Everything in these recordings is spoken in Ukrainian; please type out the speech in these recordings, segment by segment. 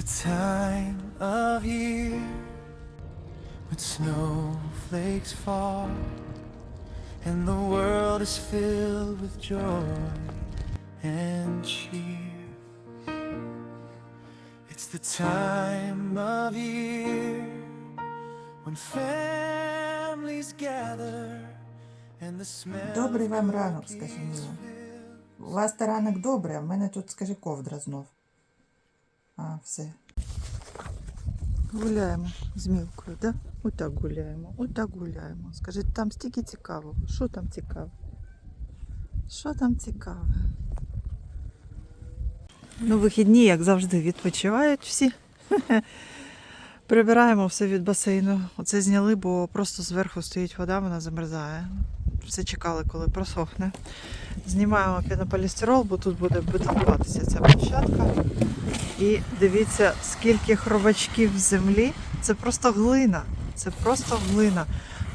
the time of year when snowflakes fall and the world is filled with joy and cheer. It's the time of year when families gather and the smell Добрий of вам ранок, cookies скажи мені. fill У вас та ранок добрий, а в мене тут, скажи, ковдра знов. Все. Гуляємо з мілкою, да? Отак гуляємо, отак гуляємо. Скажи, там стільки цікавого. Що там цікаве? Що там цікаве? Ну, вихідні, як завжди, відпочивають всі. Прибираємо все від басейну. Оце зняли, бо просто зверху стоїть вода, вона замерзає. Все чекали, коли просохне. Знімаємо пінополістирол, бо тут буде бетонуватися ця площадка. І дивіться, скільки хробачків в землі. Це просто глина. Це просто глина.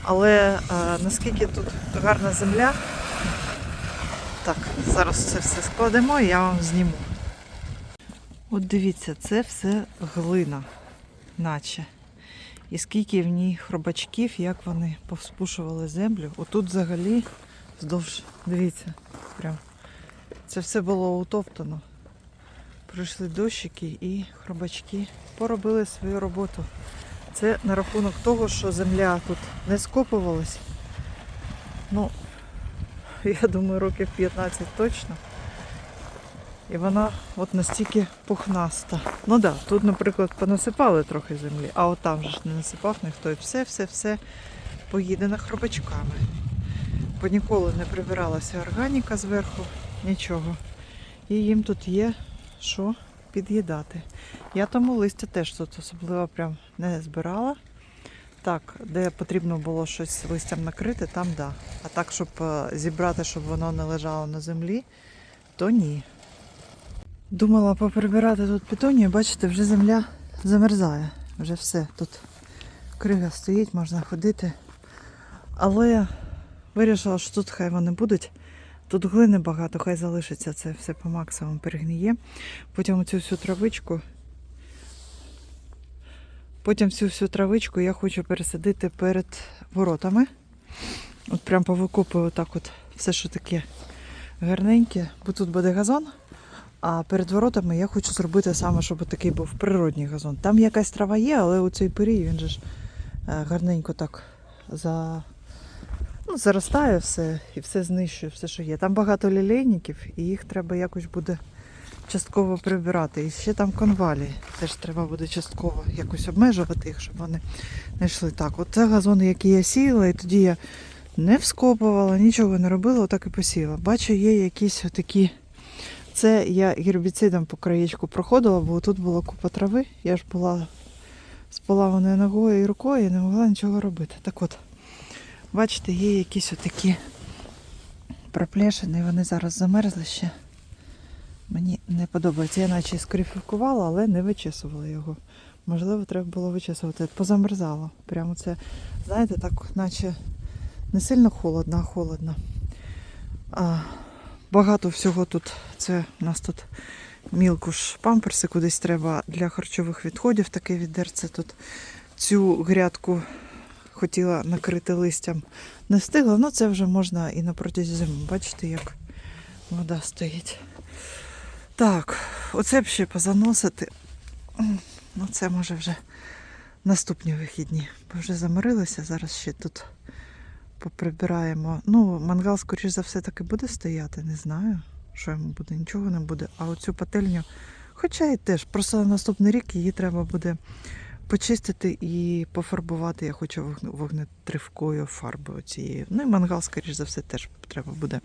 Але е, наскільки тут гарна земля. Так, зараз це все складемо і я вам зніму. От дивіться, це все глина, наче. І скільки в ній хробачків, як вони повспушували землю. Отут взагалі вздовж, дивіться, прям. Це все було утоптано. Прийшли дощики і хробачки поробили свою роботу. Це на рахунок того, що земля тут не скопувалась. Ну, я думаю, років 15 точно. І вона от настільки пухнаста. Ну так, да, тут, наприклад, понасипали трохи землі, а от там же ж не насипав ніхто. І все, все, все поїдено хробачками. Бо ніколи не прибиралася органіка зверху, нічого. І їм тут є що під'їдати. Я тому листя теж тут особливо прям не збирала. Так, де потрібно було щось листям накрити, там да. А так, щоб е, зібрати, щоб воно не лежало на землі, то ні. Думала поприбирати тут петунію, бачите, вже земля замерзає. Вже все. Тут крига стоїть, можна ходити. Але вирішила, що тут хай вони будуть. Тут глини багато, хай залишиться це все по максимуму перегніє. Потім цю всю травичку. Потім всю всю травичку я хочу пересадити перед воротами. От прям повикопую так от все, що таке гарненьке, бо тут буде газон. А перед воротами я хочу зробити саме, щоб такий був природній газон. Там якась трава є, але у цей пирій він же ж е, гарненько так за... заростає все і все знищує, все, що є. Там багато лілейників, і їх треба якось буде частково прибирати. І ще там конвалі. Теж треба буде частково якось обмежувати їх, щоб вони не йшли так. От це газони, які я сіяла, і тоді я не вскопувала, нічого не робила, отак і посіяла. Бачу, є якісь отакі. Це я гербіцидом по краєчку проходила, бо тут була купа трави. Я ж була з поламаною ногою і рукою і не могла нічого робити. Так от, бачите, є якісь отакі проплешини, вони зараз замерзли ще. Мені не подобається. Я наче скрифікувала, але не вичесувала його. Можливо, треба було вичесувати. Позамерзало. Прямо це, знаєте, так, наче не сильно холодно, а холодно. А, багато всього тут. Це у нас тут мілкуш памперси кудись треба для харчових відходів. Таке відерце тут. Цю грядку хотіла накрити листям. Не встигла, ну це вже можна і на протязі зими. Бачите, як вода стоїть. Так, оце б ще позаносити. Ну, це може вже наступні вихідні. Бо вже заморилися, зараз ще тут поприбираємо. Ну, мангал, скоріш за все, таки буде стояти, не знаю, що йому буде, нічого не буде. А оцю пательню, хоча і теж, просто на наступний рік її треба буде почистити і пофарбувати. Я хочу вогнетривкою фарбою цією. Ну і мангал, скоріш за все, теж треба буде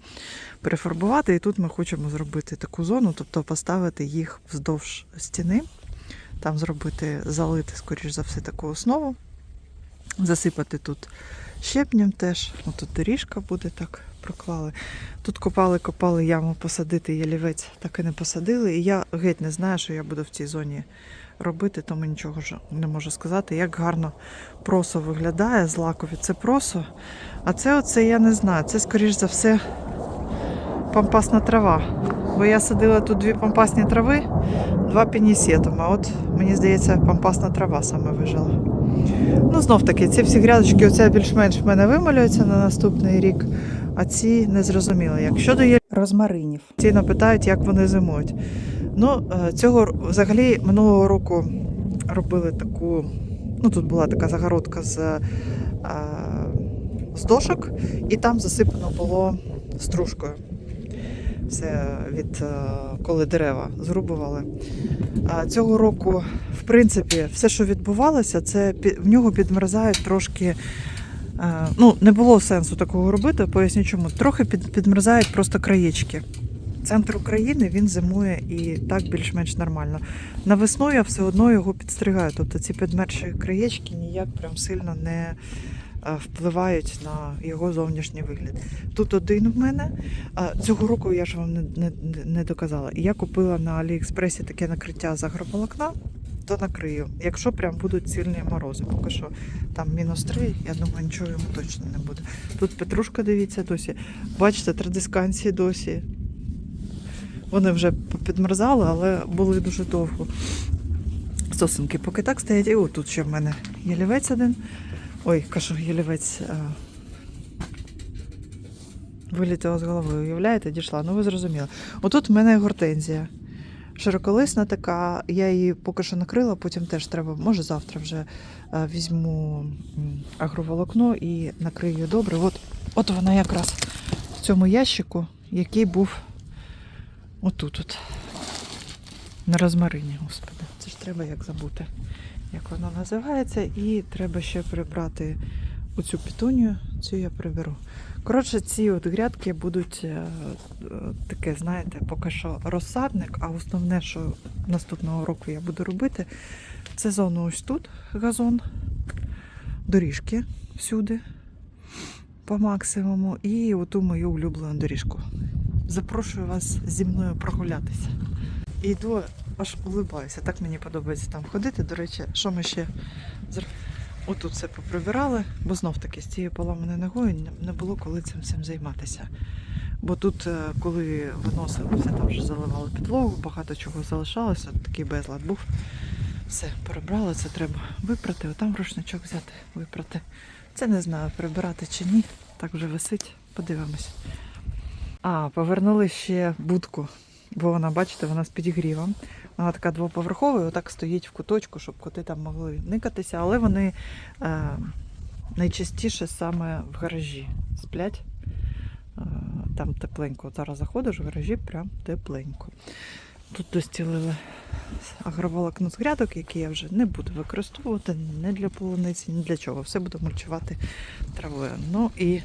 перефарбувати. І тут ми хочемо зробити таку зону, тобто поставити їх вздовж стіни, там зробити, залити, скоріш за все, таку основу, засипати тут щепнем теж. Ось тут доріжка буде так проклали. Тут копали, копали яму посадити ялівець, так і не посадили. І я геть не знаю, що я буду в цій зоні робити, тому нічого не можу сказати. Як гарно просо виглядає, злакові це просо. А це оце я не знаю. Це, скоріш за все, пампасна трава. Бо я садила тут дві пампасні трави. два пінісетума. От мені здається, пампасна трава саме вижила. Ну, знов таки, ці всі грядочки, оце більш-менш в мене вималюються на наступний рік, а ці не зрозуміло. Як щодо є розмаринів, ці питають, як вони зимують. Ну, е, цього взагалі минулого року робили таку. Ну, тут була така загородка з, е, з дошок, і там засипано було стружкою. Це від е, коли дерева зрубували. Цього року, в принципі, все, що відбувалося, це в нього підмерзають трошки. Ну, не було сенсу такого робити, поясню чому. Трохи підмерзають просто краєчки. Центр України він зимує і так більш-менш нормально. На весну я все одно його підстригаю. Тобто ці підмерші краєчки ніяк прям сильно не е, впливають на його зовнішній вигляд. Тут один в мене. Цього року я ж вам не, не, не доказала. Я купила на Аліекспресі таке накриття з агроволокна, то накрию. Якщо прям будуть сильні морози, поки що там мінус 3, я думаю, нічого йому точно не буде. Тут петрушка, дивіться, досі. Бачите, традисканції досі. Вони вже підмерзали, але були дуже довго. Сосенки поки так стоять. І отут ще в мене ялівець один. Ой, кажу, ялівець. а, Вилітила з голови, уявляєте, дійшла. Ну ви зрозуміли. Отут в мене гортензія. Широколисна така, я її поки що накрила, потім теж треба, може завтра вже е, візьму агроволокно і накрию її добре. От, от вона якраз в цьому ящику, який був отут. От, на розмарині, господи. Це ж треба як забути, як вона називається. І треба ще прибрати оцю пітунію, цю я приберу. Коротше, ці от грядки будуть е, е, таке, знаєте, поки що розсадник, а основне, що наступного року я буду робити, це зону ось тут, газон, доріжки всюди по максимуму, і оту мою улюблену доріжку. Запрошую вас зі мною прогулятися. І йду, аж улибаюся. Так мені подобається там ходити. До речі, що ми ще Отут все поприбирали, бо знов таки з цією поламаною ногою не- не було коли цим всім займатися. Бо тут, е, коли виносили, все там вже заливали підлогу, багато чого залишалося, такий безлад був. Все, перебрали, це треба випрати, отам рушничок взяти, випрати. Це не знаю, прибирати чи ні. Так вже висить, подивимось. А, повернули ще будку, бо вона, бачите, вона з підігрівом. Вона така двоповерхова, і отак стоїть в куточку, щоб коти там могли никатися, але вони е, найчастіше саме в гаражі сплять. Е, там тепленько. От Зараз заходиш в гаражі, прям тепленько. Тут достілили агроволокно з грядок, які я вже не буду використовувати не для полуниці, ні для чого. Все буду мульчувати травою. Ну і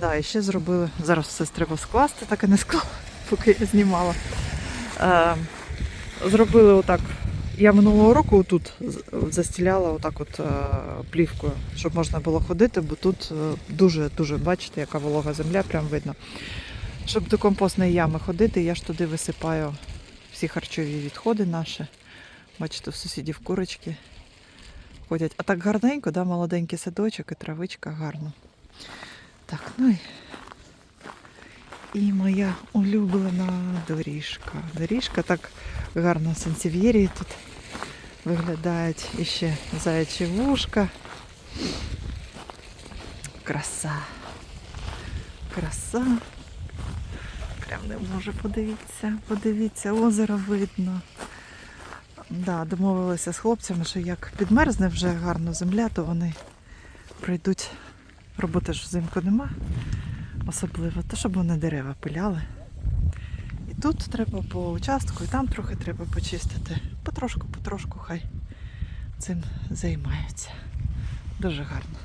да, і ще зробили. Зараз все треба скласти, так і не склала, поки я знімала. Е, зробили отак. Я минулого року тут застіляла отак от е, плівкою, щоб можна було ходити, бо тут дуже-дуже, бачите, яка волога земля, прям видно. Щоб до компостної ями ходити, я ж туди висипаю всі харчові відходи наші. Бачите, в сусідів курочки ходять. А так гарненько, да, молоденький садочок і травичка гарно. Так, ну і, і моя улюблена доріжка. Доріжка так гарно сансів'єрії тут виглядають. І ще заячі вушка. Краса. Краса. Прям не можу, подивіться, подивіться, озеро видно. Да, домовилися з хлопцями, що як підмерзне вже гарно земля, то вони прийдуть. Роботи ж взимку нема особливо, то щоб вони дерева пиляли. І тут треба по участку, і там трохи треба почистити. Потрошку, потрошку хай цим займаються. Дуже гарно.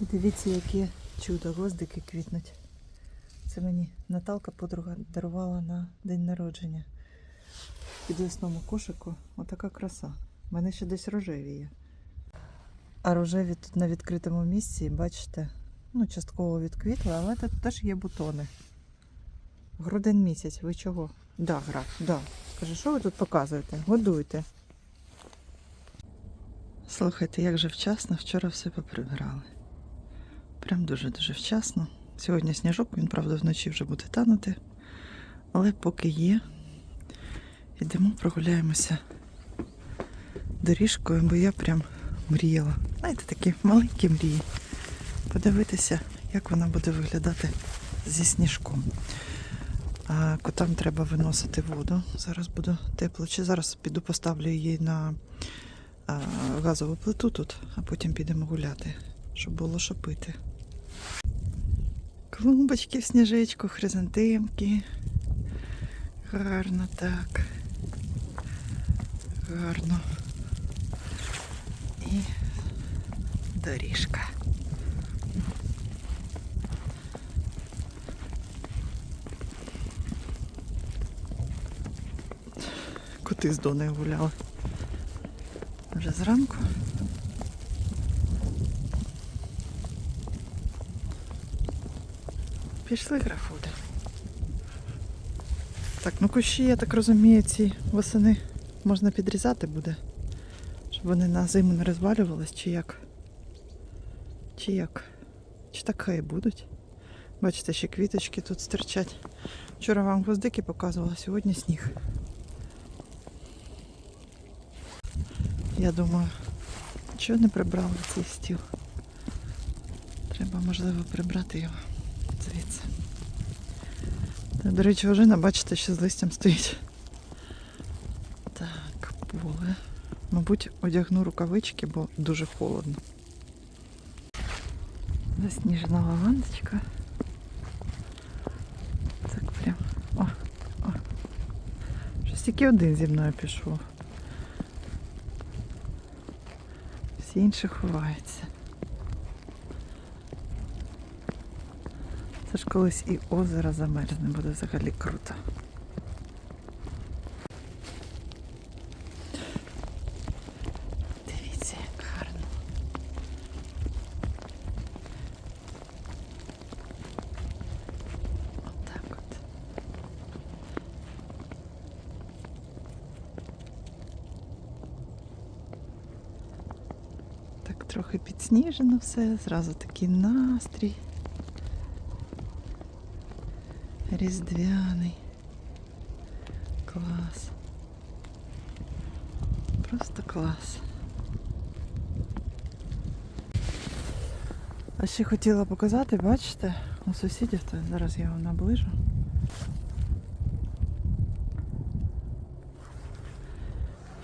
І дивіться, яке чудо, гвоздики квітнуть. Це мені Наталка подруга дарувала на день народження. В підвісному кошику отака краса. У мене ще десь рожеві є. А рожеві тут на відкритому місці, бачите, ну, частково відквітли, але тут теж є бутони. Грудень місяць, ви чого? Да, граф, да. Каже, що ви тут показуєте? Годуйте. Слухайте, як же вчасно вчора все поприбирали. Прям дуже-дуже вчасно. Сьогодні сніжок, він, правда, вночі вже буде танути. Але поки є. Ідемо прогуляємося доріжкою, бо я прям мріяла. Знаєте, такі маленькі мрії. Подивитися, як вона буде виглядати зі сніжком. А котам треба виносити воду. Зараз буде тепло. Чи зараз піду поставлю її на газову плиту тут, а потім підемо гуляти, щоб було що пити. Клумбочки в сніжечку, хризантемки. Гарно так. Гарно. І доріжка. Коти з Донею гуляли. Вже зранку. Пішли графуди. Так, ну кущі, я так розумію, ці восени можна підрізати буде, щоб вони на зиму не розвалювались, чи як? Чи як? Чи так хай будуть? Бачите, ще квіточки тут стирчать. Вчора вам гвоздики показувала, сьогодні сніг. Я думаю, чого не прибрали цей стіл? Треба, можливо, прибрати його звідси. Та, до речі, ожина, бачите, що з листям стоїть. Так, поле. Мабуть, одягну рукавички, бо дуже холодно. Засніжена лавандочка. Так прям. О, о. Щось тільки один зі мною пішов. Всі інші ховаються. Це ж колись і озеро замерзне, буде взагалі круто. Дивіться, як гарно. Отак от. Так трохи підсніжено все, зразу такий настрій. Різдвяний. Клас. Просто клас. А ще хотіла показати, бачите, у сусідів, то зараз я вам наближу.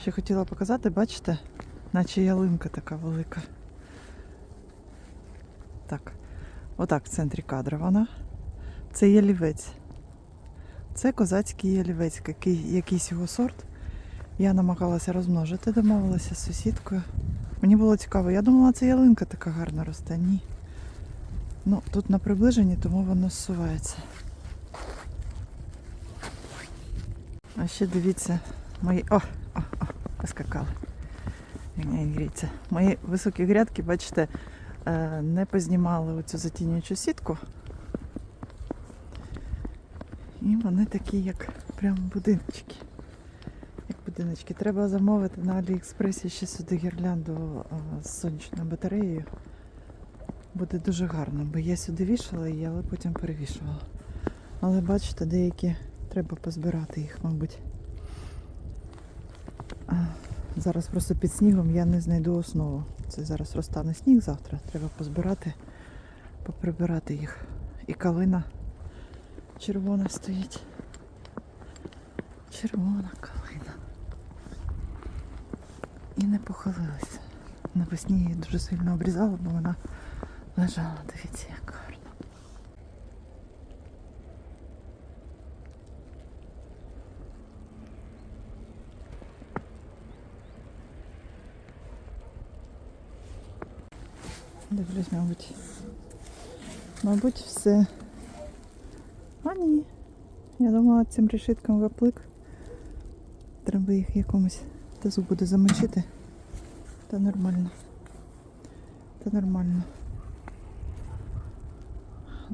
Ще хотіла показати, бачите, наче ялинка така велика. Так, отак в центрі кадра вона. Це ялівець. Це козацький ялівець, який, якийсь його сорт. Я намагалася розмножити, домовилася з сусідкою. Мені було цікаво, я думала, це ялинка така гарна росте. Ні. Ну, тут на приближенні, тому воно зсувається. А ще дивіться, мої. О, о, о, поскакали. Гріться. Мої високі грядки, бачите, е, не познімали оцю затінюючу сітку. І вони такі, як прям будиночки. Як будиночки. Треба замовити на Аліекспресі ще сюди гірлянду з сонячною батареєю. Буде дуже гарно, бо я сюди вішала її, але потім перевішувала. Але бачите, деякі треба позбирати їх, мабуть. А, Зараз просто під снігом я не знайду основу. Це зараз розтане сніг завтра. Треба позбирати, поприбирати їх. І калина червона стоїть. Червона калина. І не похилилася. Навесні її дуже сильно обрізала, бо вона лежала. Дивіться, як Дивлюсь, мабуть. Мабуть, все. А ні. Я думала цим решіткам гаплик. Треба їх якомусь тазу буде замочити. Та нормально. Та нормально.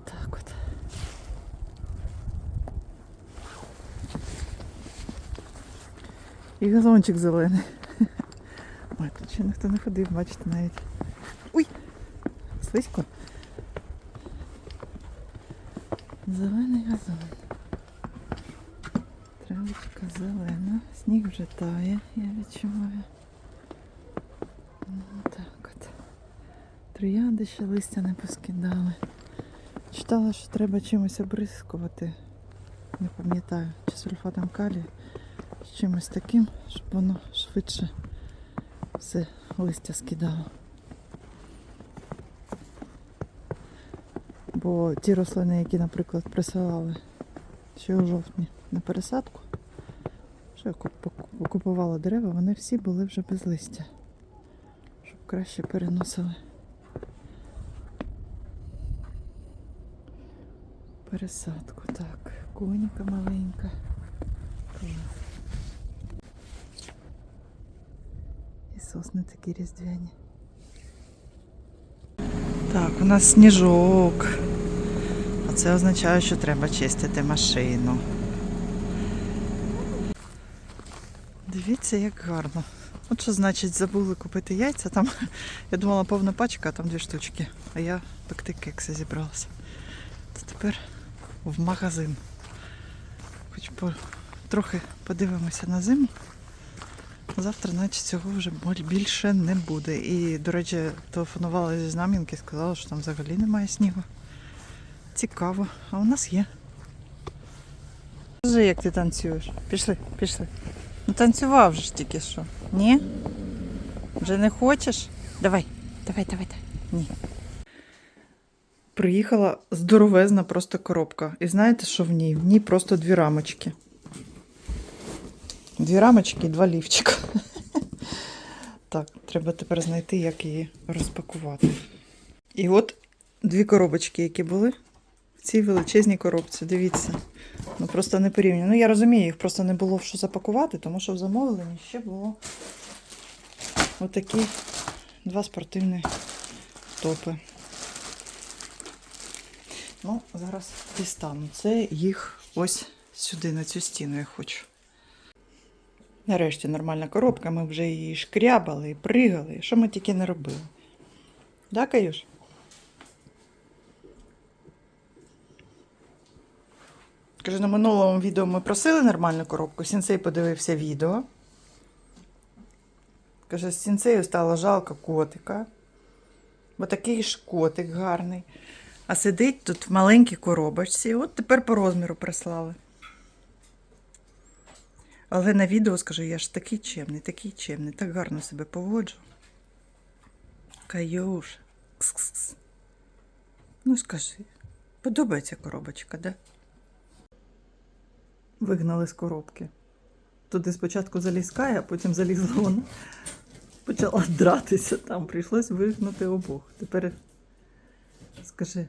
Так от. І газончик зелений. Ой, тут ще ніхто не ходив, бачите навіть. Слизько. Зелений газон. Треба Травичка зелена, сніг вже тає, я відчуваю. Ну, так от. Троянди ще листя не поскидали. Читала, що треба чимось обрискувати. Не пам'ятаю, чи сульфатом калію, чи чимось таким, щоб воно швидше все листя скидало. Бо ті рослини, які, наприклад, присилали ще у жовтні на пересадку, що я куп- купувала дерева, вони всі були вже без листя, щоб краще переносили. Пересадку, так. Коніка маленька. І сосни такі різдвяні. Так, у нас сніжок. А це означає, що треба чистити машину. Дивіться, як гарно. От що значить забули купити яйця. Там я думала повна пачка, а там дві штучки. А я пекти кекси зібралася. То тепер в магазин. Хоч по, трохи подивимося на зиму. Завтра, наче цього вже більше не буде. І, до речі, телефонувала зі знам'янки, сказала, що там взагалі немає снігу. Цікаво, а у нас є. Скажи, як ти танцюєш. Пішли, пішли. Ну танцював же ж тільки що. Ні? Вже не хочеш? Давай, давай, давай, давай. Ні. Приїхала здоровезна просто коробка. І знаєте, що в ній? В ній просто дві рамочки. Дві рамочки і два лівчика. Так, треба тепер знайти, як її розпакувати. І от дві коробочки, які були в цій величезній коробці. Дивіться. Ну просто не порівняно. Ну я розумію, їх просто не було в що запакувати, тому що в замовленні ще було отакі два спортивні топи. Ну, зараз дістану. Це їх ось сюди, на цю стіну я хочу. Нарешті нормальна коробка, ми вже її шкрябали, і пригали, що ми тільки не робили. Да, Каюш? Кажу, на минулому відео ми просили нормальну коробку. Сінцей подивився відео. Каже, з сінцею стало жалко котика. Бо такий ж котик гарний. А сидить тут в маленькій коробочці. От тепер по розміру прислали. Але на відео скажу, я ж такий чемний, такий чемний, так гарно себе поводжу. Каюш. Кс-кс-кс. Ну скажи, подобається коробочка, да? Вигнали з коробки. Туди спочатку заліз Кая, а потім залізла вона. Почала дратися там, прийшлось вигнати обох. Тепер скажи.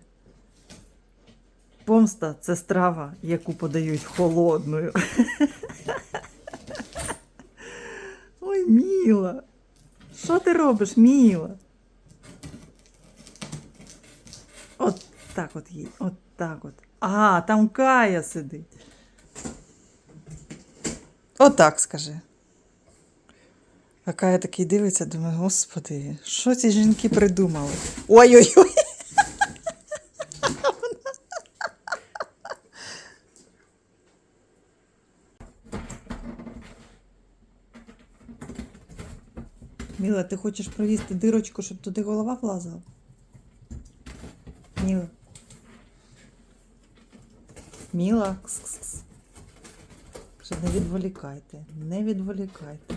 Помста це страва, яку подають холодною. Ой, Міла. Що ти робиш, Міла? От так от їй, от так от. А, там Кая сидить. Отак скажи. А Кая такий дивиться, думає, господи, що ці жінки придумали? Ой-ой-ой. Міла, ти хочеш провісти дирочку, щоб туди голова влазила? Міла. Міла. Кс-кс-кс. Каже, не відволікайте, не відволікайте.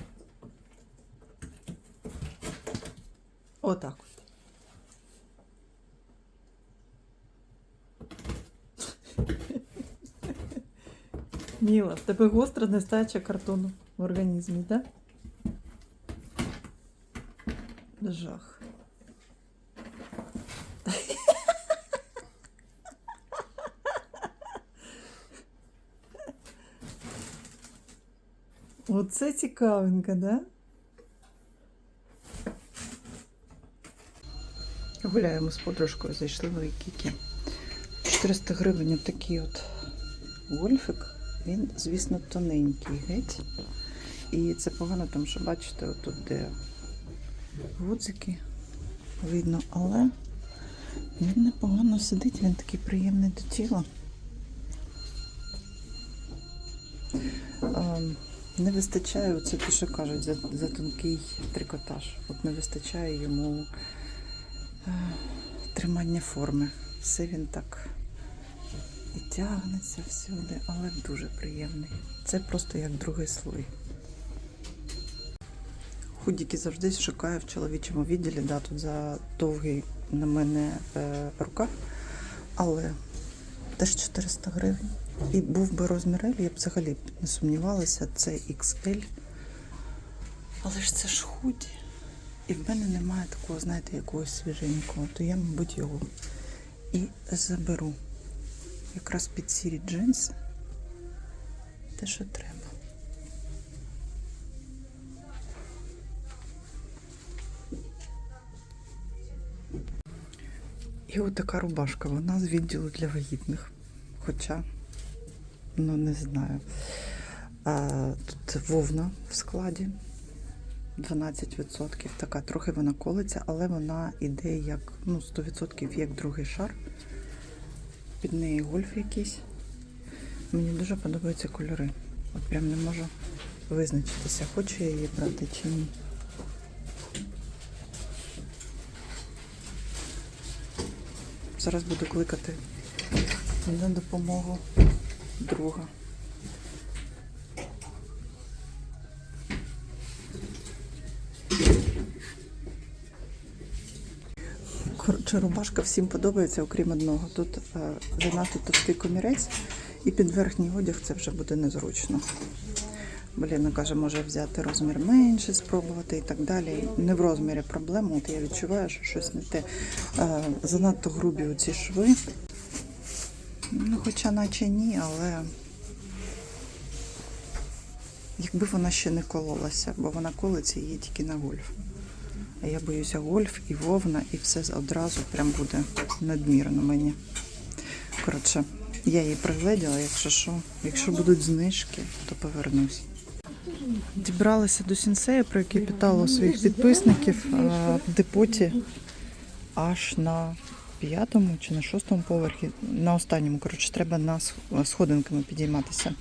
Отак от. Міла, в тебе гостра нестача картону в організмі, так? Да? Жах. Оце цікавинка, да? Гуляємо з подружкою, зайшли в Ікікі. 400 гривень такий от гольфик. Він, звісно, тоненький геть. І це погано, тому що бачите, отут де гудзики видно, але він непогано сидить, він такий приємний до тіла. Вистачає, це те, що кажуть, за, за тонкий трикотаж. От не вистачає йому е, тримання форми. Все він так і тягнеться всюди, але дуже приємний. Це просто як другий слой. Худіки завжди шукаю в чоловічому відділі, да, тут за довгий на мене е, рукав, але теж 400 гривень. І був би розмір L, я б взагалі не сумнівалася, це XL. Але ж це ж худі. І в мене немає такого, знаєте, якогось свіженького, то я, мабуть, його і заберу. Якраз під сірі джинси. Те, що треба. І от така рубашка, вона з відділу для вагітних. Хоча, ну не знаю. А, тут вовна в складі 12%. Така трохи вона колиться, але вона іде як ну, 100% як другий шар. Під неї гольф якийсь. Мені дуже подобаються кольори. От прям не можу визначитися, хочу я її брати чи ні. Зараз буду кликати на допомогу друга. Коротше, рубашка всім подобається, окрім одного. Тут е, занадто товстий комірець, і під верхній одяг це вже буде незручно. Блін, каже, може взяти розмір менше, спробувати і так далі. Не в розмірі проблема, от я відчуваю, що щось не те. Е, занадто грубі оці шви. Ну, хоча наче ні, але якби вона ще не кололася, бо вона колиться її тільки на гольф. А я боюся гольф і вовна, і все одразу прям буде надмірно мені. Коротше, я її пригледіла, якщо що. Якщо будуть знижки, то повернусь. Дібралася до сінсея, про який питала своїх підписників в депоті аж на п'ятому чи на шостому поверхі. На останньому, коротше, треба на сходинками підійматися.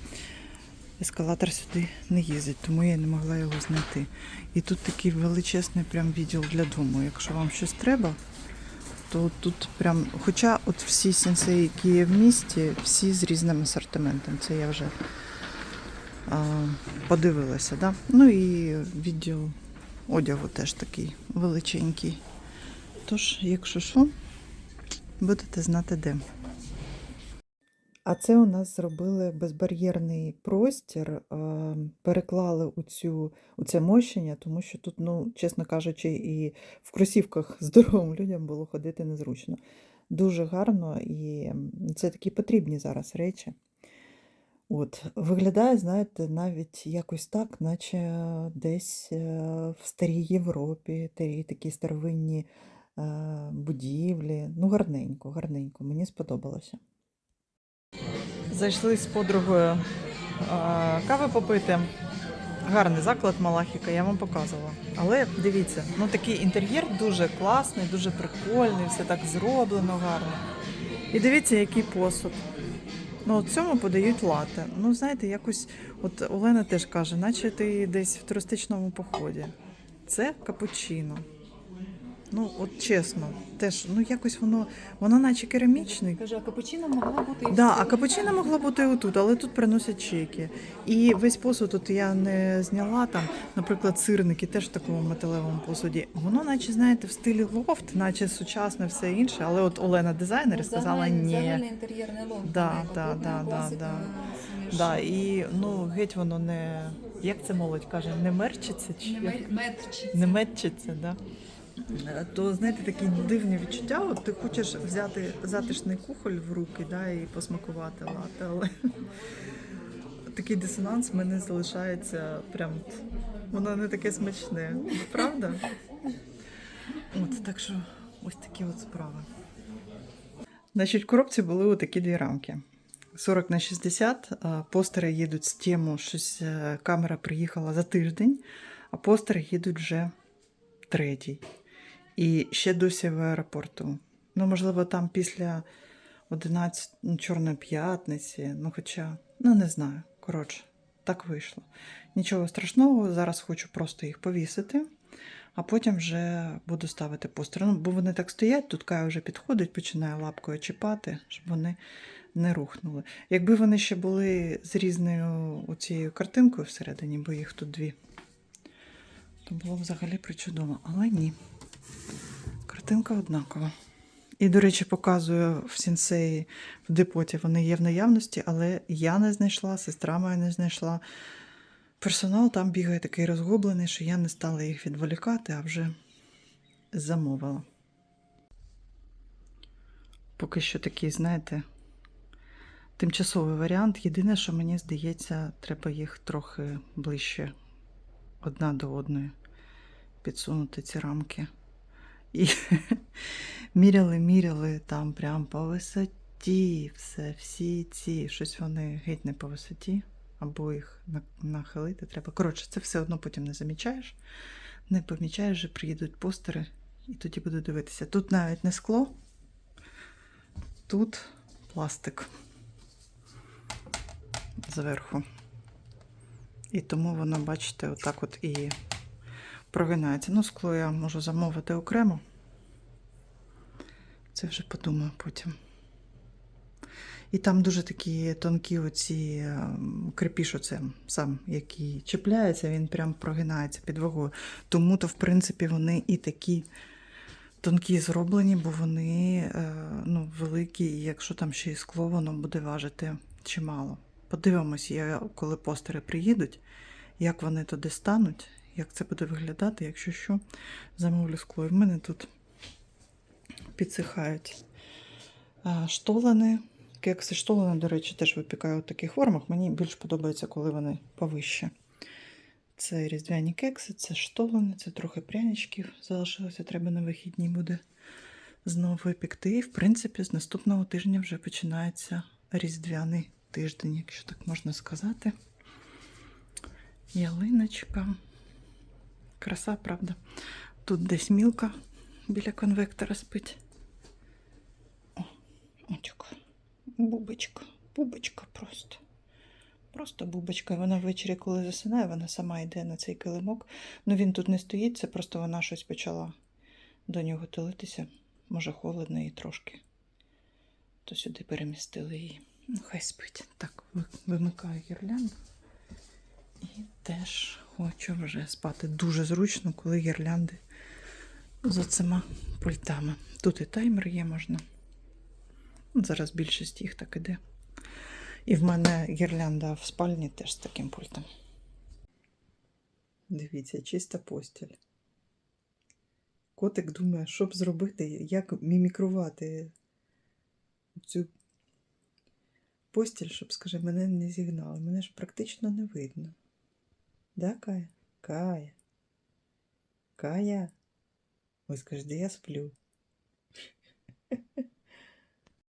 Ескалатор сюди не їздить, тому я не могла його знайти. І тут такий величезний прям відділ для дому. Якщо вам щось треба, то тут прям. Хоча от всі сенсеї, які є в місті, всі з різним асортиментом. Це я вже а, подивилася. Да? Ну і відділ одягу теж такий величенький. Тож, якщо що, будете знати де. А це у нас зробили безбар'єрний простір, переклали у, цю, у це мощення, тому що тут, ну, чесно кажучи, і в кросівках здоровим людям було ходити незручно. Дуже гарно і це такі потрібні зараз речі. От, виглядає, знаєте, навіть якось так, наче десь е, в старій Європі, такі старовинні будівлі. Ну, гарненько, гарненько, мені сподобалося. Зайшли з подругою кави попити. Гарний заклад Малахіка, я вам показувала. Але дивіться, ну такий інтер'єр дуже класний, дуже прикольний, все так зроблено гарно. І дивіться, який посуд. Ну, от цьому подають лати. Ну, знаєте, якось, от Олена теж каже, наче ти десь в туристичному поході. Це капучино. Ну, от чесно, теж, ну якось воно, воно наче керамічний, Кажу, а капучино могло бути і Да, а капучино могло бути і отут, але тут приносять чеки. І весь посуд тут я не зняла там, наприклад, сирники теж в такому металевому посуді. Воно, наче, знаєте, в стилі лофт, наче сучасне все інше. Але от Олена дизайнер Ну, сказала ні. Загальний інтер'єрний лом. Да, да, да, да, да. Да, і ну геть воно не як це молодь каже, не мерчиться чи не як? не метчиться, да. То знаєте, такі дивні відчуття. От ти хочеш взяти затишний кухоль в руки, да, і посмакувати лати, але такий дисонанс в мене залишається прям. Воно не таке смачне, правда? От так що ось такі от справи. Значить, коробці були отакі дві рамки. 40 на 60. Постери їдуть з тему, щось е, камера приїхала за тиждень, а постери їдуть вже третій. І ще досі в аеропорту. Ну, можливо, там після 11 ну, Чорної п'ятниці, ну хоча, ну не знаю. Коротше, Так вийшло. Нічого страшного, зараз хочу просто їх повісити, а потім вже буду ставити постери. Ну, бо вони так стоять, тут Кая вже підходить, починає лапкою чіпати, щоб вони не рухнули. Якби вони ще були з різною цією картинкою всередині, бо їх тут дві, то було взагалі причудово. Але ні. Картинка однакова. І, до речі, показую в сінсеї в депоті. Вони є в наявності, але я не знайшла, сестра моя не знайшла. Персонал там бігає такий розгублений, що я не стала їх відволікати, а вже замовила. Поки що такий, знаєте, тимчасовий варіант. Єдине, що мені здається, треба їх трохи ближче одна до одної підсунути ці рамки. І міряли, міряли там прям по висоті, все, всі ці, щось вони геть не по висоті, або їх нахилити треба. Коротше, це все одно потім не замічаєш. Не помічаєш, вже приїдуть постери, і тоді буду дивитися. Тут навіть не скло, тут пластик зверху. І тому воно, бачите, отак от і прогинається. Ну, скло я можу замовити окремо. Це вже подумаю потім. І там дуже такі тонкі оці ем, крепіш, оце сам, який чіпляється, він прям прогинається під вагою. Тому то, в принципі, вони і такі тонкі зроблені, бо вони е, ну, великі, і якщо там ще і скло, воно буде важити чимало. Подивимось, коли постери приїдуть, як вони туди стануть, як це буде виглядати, якщо що, замовлю скло. І в мене тут підсихають штолени. Кекси штолени, до речі, теж випікаю в таких формах. Мені більш подобається, коли вони повище. Це різдвяні кекси, це штолени, це трохи пряничків залишилося, треба на вихідні буде знову випікти. І, в принципі, з наступного тижня вже починається різдвяний тиждень, якщо так можна сказати. Ялиночка. Краса, правда. Тут десь мілка біля конвектора спить. О, отак. Бубочка. Бубочка просто. Просто бубочка. Вона ввечері, коли засинає, вона сама йде на цей килимок. Ну він тут не стоїть, це просто вона щось почала до нього тулитися. Може, холодно їй трошки. То сюди перемістили її. Ну, хай спить. Так, ви- вимикаю гірлянду. І теж хочу вже спати. Дуже зручно, коли гірлянди з оцима пультами. Тут і таймер є можна. Зараз більшість їх так іде. І в мене гірлянда в спальні теж з таким пультом. Дивіться, чиста постіль. Котик думає, що б зробити, як мімікрувати цю постіль, щоб, скаже, мене не зігнали. Мене ж практично не видно. Да, Кая? Кая. Кая. Ой, скажи, да я сплю.